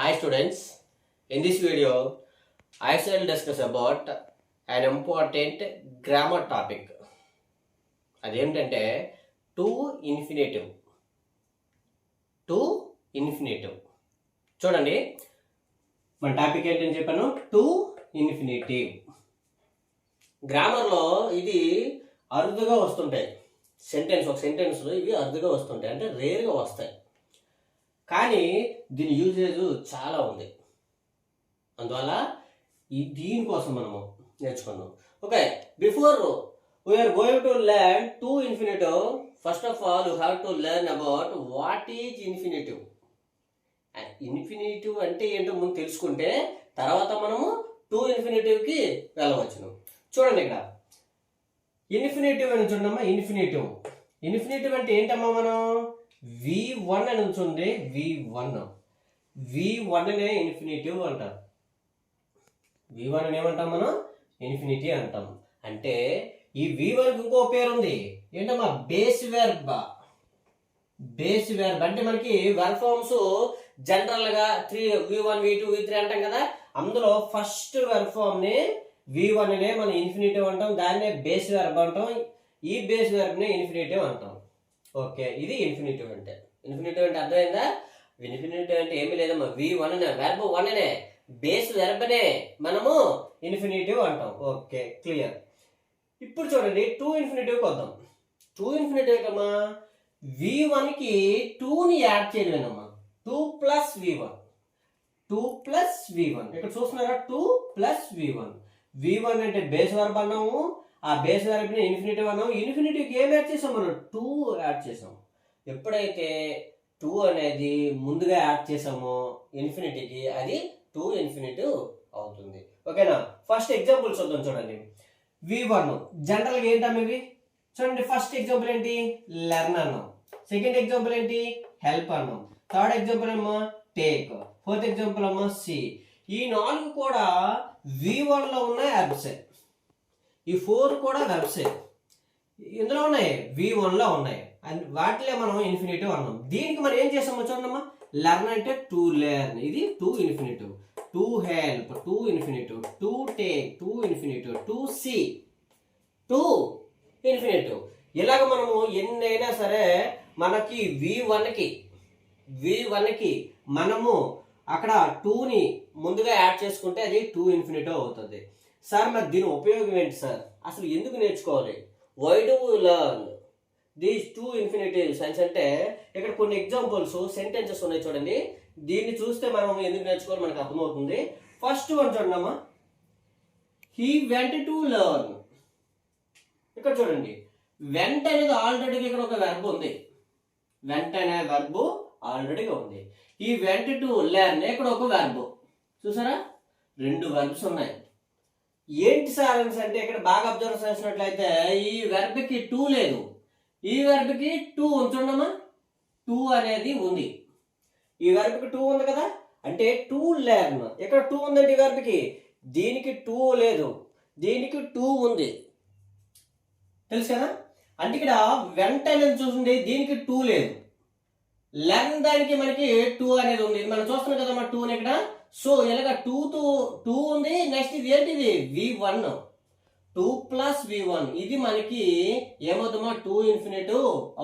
Hi students, in this video I shall discuss about an important grammar topic. అదేంటంటే to infinitive to infinitive చూడండి. మన topic ఏంటని చెప్పాను? To infinitive గ్రామర్లో ఇది అరుదుగా వస్తుంటాయి. సెంటెన్స్ ఒక సెంటెన్స్ ఇవి అరుదుగా వస్తుంటాయి. అంటే రేర్గా వస్తాయి. కానీ దీని యూజేజ్ చాలా ఉంది. అందువల్ల ఈ దీనికోసం మనము నేర్చుకున్నాం. Okay before we're going to learn to infinitive first of all you have to learn about what is infinitive infinitive అంటే ఏంటో ముందు తెలుసుకుంటే తర్వాత మనము టు ఇన్ఫినిటివ్కి వెళ్ళవచ్చును. చూడండి ఇక్కడ. ఇన్ఫినిటివ్ అని చూడమ్మా ఇన్ఫినిటివ్ ఇన్ఫినిటివ్ అంటే ఏంటమ్మా మనం? వి వన్ అని ఉంచుంది వి వన్ వి వన్ అనే ఇన్ఫినిటివ్ అంటారు వి వన్ అని ఏమంటాం మనం? ఇన్ఫినిటీ అంటాం. అంటే ఈ వి వన్ ఇంకో పేరు ఉంది ఏంటమ్మా? బేస్ వెర్బ్ బేస్ వెర్బ్ అంటే మనకి వెర్బ్ ఫార్మ్స్ జనరల్గా three V one V two V three అంటాం కదా? అందులో first verb form V one అనే మనం ఇన్ఫినిటివ్ అంటాం. దాన్నే బేస్ వెర్బ్ అంటాం. ఈ బేస్ వెర్బ్ని ఇన్ఫినిటివ్ అంటాం. ఓకే ఇది ఇన్ఫినిటివ్ అంటే. ఇన్ఫినిటివ్ అంటే అర్థమైందా? ఇన్ఫినిటివ్ అంటే ఏమీ లేదమ్మా. వి వన్ అనే వెర్బ్ వన్ అనే బేస్ వెర్బనే మనము ఇన్ఫినిటివ్ అంటాం. ఓకే క్లియర్ ఇప్పుడు చూడండి టూ ఇన్ఫినిటివ్కి వద్దాం. టూ ఇన్ఫినిటివ్ కమ్మా? వి వన్కి టూని add చేయలేనమ్మా to plus V one to plus V one ఇక్కడ చూస్తున్నారా? To plus V one V one అంటే బేస్ వర్బ్ అన్నాము. ఆ బేస్ వర్బ్ని ఇన్ఫినిటివ్ అన్నాము ఇన్ఫినిటివ్కి ఏం యాడ్ చేసాం మనం? టూ యాడ్ చేసాం. ఎప్పుడైతే టూ అనేది ముందుగా యాడ్ చేసామో ఇన్ఫినిటీకి అది టూ ఇన్ఫినిటివ్ అవుతుంది. ఓకేనా ఫస్ట్ ఎగ్జాంపుల్ చూద్దాం చూడండి. వి వన్ జనరల్గా ఏంటమ్మా ఇవి? చూడండి ఫస్ట్ ఎగ్జాంపుల్ ఏంటి? లెర్న్ అన్నాం. సెకండ్ ఎగ్జాంపుల్ ఏంటి? హెల్ప్ అన్నాం. థర్డ్ ఎగ్జాంపుల్ ఏమో? టేక్ ఫోర్త్ ఎగ్జాంపుల్ ఏమో? సి ఈ నాలుగు కూడా వి వన్లో ఉన్న యాప్సే ఈ ఫోర్ కూడా వెబ్సే ఇందులో ఉన్నాయి వి వన్లో ఉన్నాయి. అండ్ వాటిలో మనం ఇన్ఫినిటివ్ అన్నాం దీనికి మనం ఏం చేసామో చూడమ్మా లెర్న్ అంటే టూ లెర్న్ ఇది to infinitive to help to infinitive to take to infinitive to see to infinitive ఇలాగ మనము ఎన్నైనా సరే మనకి వి వన్కి వి వన్కి మనము అక్కడ టూని ముందుగా యాడ్ చేసుకుంటే అది టూ ఇన్ఫినిటివ్ అవుతుంది. సార్ మరి దీని ఉపయోగం ఏంటి సార్? అసలు ఎందుకు నేర్చుకోవాలి? Why do learn these to infinitive sense అంటే ఇక్కడ కొన్ని ఎగ్జాంపుల్స్ సెంటెన్సెస్ ఉన్నాయి చూడండి. దీన్ని చూస్తే మనం ఎందుకు నేర్చుకోవాలి? మనకు అర్థమవుతుంది. ఫస్ట్ వన్ చూడమ్మా హీ వెంట టు లర్న్ ఇక్కడ చూడండి. వెంట అనేది ఆల్రెడీ ఇక్కడ ఒక వెర్బ్ ఉంది. వెంట అనే వెర్బ్ ఆల్రెడీగా ఉంది. ఈ వెంట టు లెర్న్ ఇక్కడ ఒక వెర్బ్ చూసారా? రెండు వెర్బ్స్ ఉన్నాయి. ఏంటి సార్ అంటే ఇక్కడ బాగా అబ్జర్వ్ చేసినట్లయితే ఈ వెర్బ్కి టూ లేదు. ఈ వెర్బ్కి టూ ఉంచుండమా టూ అనేది ఉంది. ఈ వెర్బ్కి టూ ఉంది కదా? అంటే టూ లెర్న్ ఇక్కడ టూ ఉందండి ఈ వెర్బ్కి దీనికి టూ లేదు. దీనికి టూ ఉంది. తెలుసు కదా? అంటే ఇక్కడ వెంటనే చూసింది దీనికి టూ లేదు. లెర్న్ దానికి మనకి టూ అనేది ఉంది. మనం చూస్తున్నాం కదా మన ఇక్కడ. సో ఇలాగ టూ టూ టూ ఉంది నెక్స్ట్ ఇది ఏంటిది? V one to plus V one ఇది మనకి ఏమవుతుందమ్మా? టూ ఇన్ఫినిట్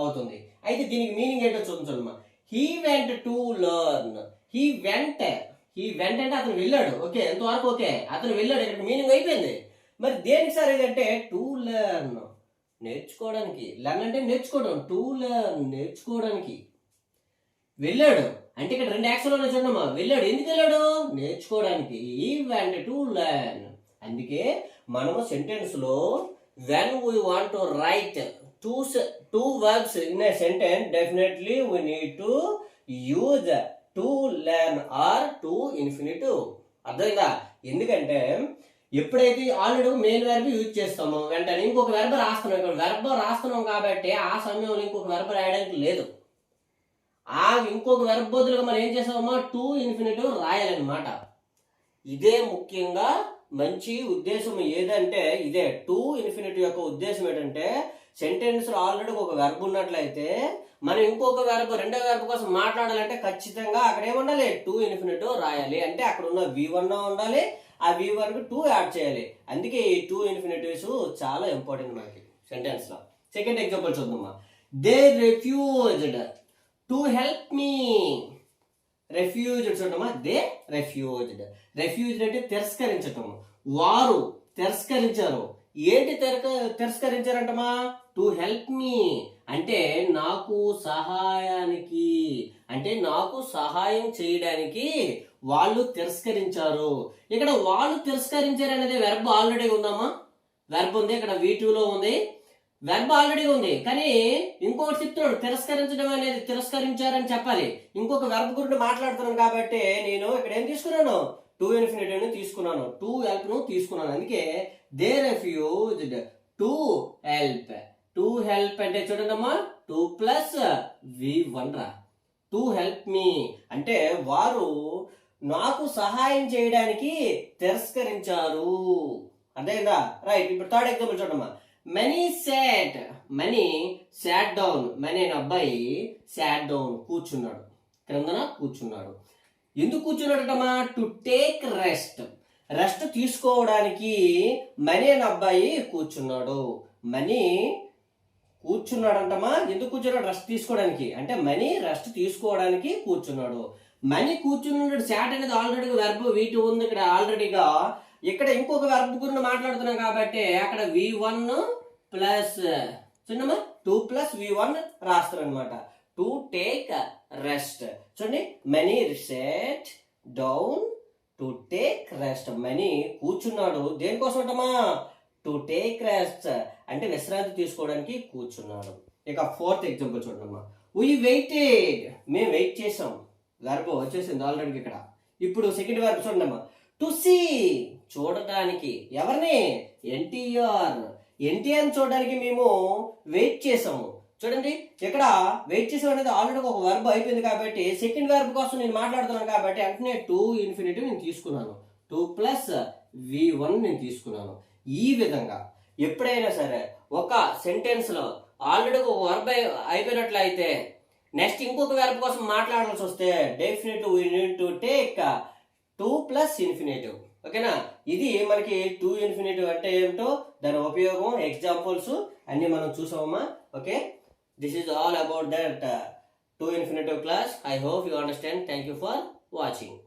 అవుతుంది. అయితే దీనికి మీనింగ్ ఏంటో చూపించమ్మా he went to learn he went he went అంటే అతను వెళ్ళాడు. ఓకే ఎంతవరకు? ఓకే అతను వెళ్ళాడు. ఇక్కడ మీనింగ్ అయిపోయింది. మరి దేనికి సార్ ఏదంటే టు లెర్న్ నేర్చుకోవడానికి. లెర్న్ అంటే నేర్చుకోవడం. టు లెర్న్ నేర్చుకోవడానికి. వెళ్ళాడు. అంటే ఇక్కడ రెండు యాక్షన్ ఉన్నాయి చూడమ్మా. వెళ్ళాడు. ఎందుకు వెళ్ళాడు? నేర్చుకోవడానికి. అండ్ టు లెర్న్ అందుకే మనము సెంటెన్స్లో when we want to write to two verbs in a sentence definitely we need to use to learn or to infinitive అర్థమైందా? ఎందుకంటే ఎప్పుడైతే ఆల్రెడీ మెయిన్ వెర్బ్ యూజ్ చేస్తామో వెంటనే ఇంకొక వెర్బ రాస్తున్నాం. ఇక్కడ వెర్బ రాస్తున్నాం కాబట్టి ఆ సమయంలో ఇంకొక వెర్బ రాయడానికి లేదు. ఆ ఇంకొక వెర్బ్ బదులుగా మనం ఏం చేసామమ్మా టూ ఇన్ఫినిటివ్ రాయాలన్నమాట. ఇదే ముఖ్యంగా మంచి ఉద్దేశం ఏదంటే ఇదే టూ ఇన్ఫినిటివ్ యొక్క ఉద్దేశం ఏంటంటే సెంటెన్స్లో ఆల్రెడీ ఒక వెర్బ్ ఉన్నట్లయితే మనం ఇంకొక వెర్బ్ రెండో వెర్బ్ కోసం మాట్లాడాలంటే ఖచ్చితంగా అక్కడ ఏముండాలి టూ ఇన్ఫినిటివ్ రాయాలి. అంటే అక్కడ ఉన్న వి వన్ ఉండాలి. ఆ వి వన్కి టూ యాడ్ చేయాలి. అందుకే ఈ టూ ఇన్ఫినిటివ్స్ చాలా ఇంపార్టెంట్ మనకి సెంటెన్స్లో సెకండ్ ఎగ్జాంపుల్ చూద్దామా? They refused to help me refused చూడమ్మా దే రెఫ్యూజ్డ్ రెఫ్యూజ్డ్ అంటే తిరస్కరించటం వారు తిరస్కరించారు. ఏంటి తిరక తిరస్కరించారంటమా టు హెల్ప్ మీ అంటే నాకు సహాయానికి. అంటే నాకు సహాయం చేయడానికి వాళ్ళు తిరస్కరించారు. ఇక్కడ వాళ్ళు తిరస్కరించారు అనేది వెర్బ్ ఆల్రెడీ ఉందమ్మా. వెర్బ్ ఉంది. ఇక్కడ వీటూలో ఉంది. వెర్బ్ ఆల్రెడీ ఉంది. కానీ ఇంకొకటి చెప్తున్నాడు తిరస్కరించడం అనేది తిరస్కరించారని చెప్పాలి. ఇంకొక వెర్బ్ గురించి మాట్లాడుతున్నాను కాబట్టి నేను ఇక్కడ ఏం తీసుకున్నాను? టూ ఇన్ఫినిటీ తీసుకున్నాను. టూ హెల్ప్ను తీసుకున్నాను. అందుకే they you to help to help అంటే చూడండమ్మా టూ ప్లస్ వి వన్ రా. To help me. అంటే వారు నాకు సహాయం చేయడానికి తిరస్కరించారు. అర్థమైందా? రైట్ ఇప్పుడు థర్డ్ ఎగ్జాంపుల్ చూడమ్మా Mani sat Mani sat down Mani అనే అబ్బాయి సాట్ డౌన్ కూర్చున్నాడు. క్రిందన కూర్చున్నాడు. ఎందుకు కూర్చున్నాడటమా? టు టేక్ రెస్ట్ రెస్ట్ తీసుకోవడానికి మనీ అనే అబ్బాయి కూర్చున్నాడు. మనీ కూర్చున్నాడంటమా? ఎందుకు కూర్చున్నాడు? రెస్ట్ తీసుకోవడానికి. అంటే మనీ రెస్ట్ తీసుకోవడానికి కూర్చున్నాడు. మనీ కూర్చున్నాడు శాట్ అనేది ఆల్రెడీ వెర్బ్ వీటి ఉంది ఇక్కడ ఆల్రెడీగా ఇక్కడ ఇంకొక వెర్బ్ గురించి మాట్లాడుతున్నాం కాబట్టి అక్కడ వి వన్ ప్లస్ చూడమ్మా టూ ప్లస్ వి వన్ రాస్తారు అనమాట టు టేక్ రెస్ట్ చూడండి Mani set down to take rest Mani కూర్చున్నాడు. దేనికోసం అంటమా టు టేక్ రెస్ట్ అంటే విశ్రాంతి తీసుకోవడానికి కూర్చున్నాడు. ఇక ఫోర్త్ ఎగ్జాంపుల్ చూడమ్మా వీ వెయిటెడ్ మేము వెయిట్ చేసాం వెర్బ్ వచ్చేసింది ఆల్రెడీ ఇక్కడ. ఇప్పుడు సెకండ్ వెర్బ్ చూడమ్మా టు సీ చూడటానికి ఎవరిని? ఎన్టీఆర్ ఎన్టీఆర్ చూడడానికి మేము వెయిట్ చేసాము చూడండి ఇక్కడ వెయిట్ చేసాం అనేది ఆల్రెడీ ఒక వర్బ్ అయిపోయింది కాబట్టి సెకండ్ వర్బ్ కోసం నేను మాట్లాడుతున్నాను కాబట్టి వెంటనే టూ ఇన్ఫినిటీ నేను తీసుకున్నాను. టూ ప్లస్ వి వన్ నేను తీసుకున్నాను. ఈ విధంగా ఎప్పుడైనా సరే ఒక సెంటెన్స్లో ఆల్రెడీ ఒక వర్బ్ అయిపోయినట్లయితే నెక్స్ట్ ఇంకొక వెర్బ్ కోసం మాట్లాడాల్సి వస్తే definite we need to take to plus infinitive ఓకేనా? ఇది మనకి టూ ఇన్ఫినేటివ్ అంటే ఏమిటో దాని ఉపయోగం ఎగ్జాంపుల్స్ అన్ని మనం చూసామమ్మా. Okay? This is all about that to infinitive class I hope you understand thank you for watching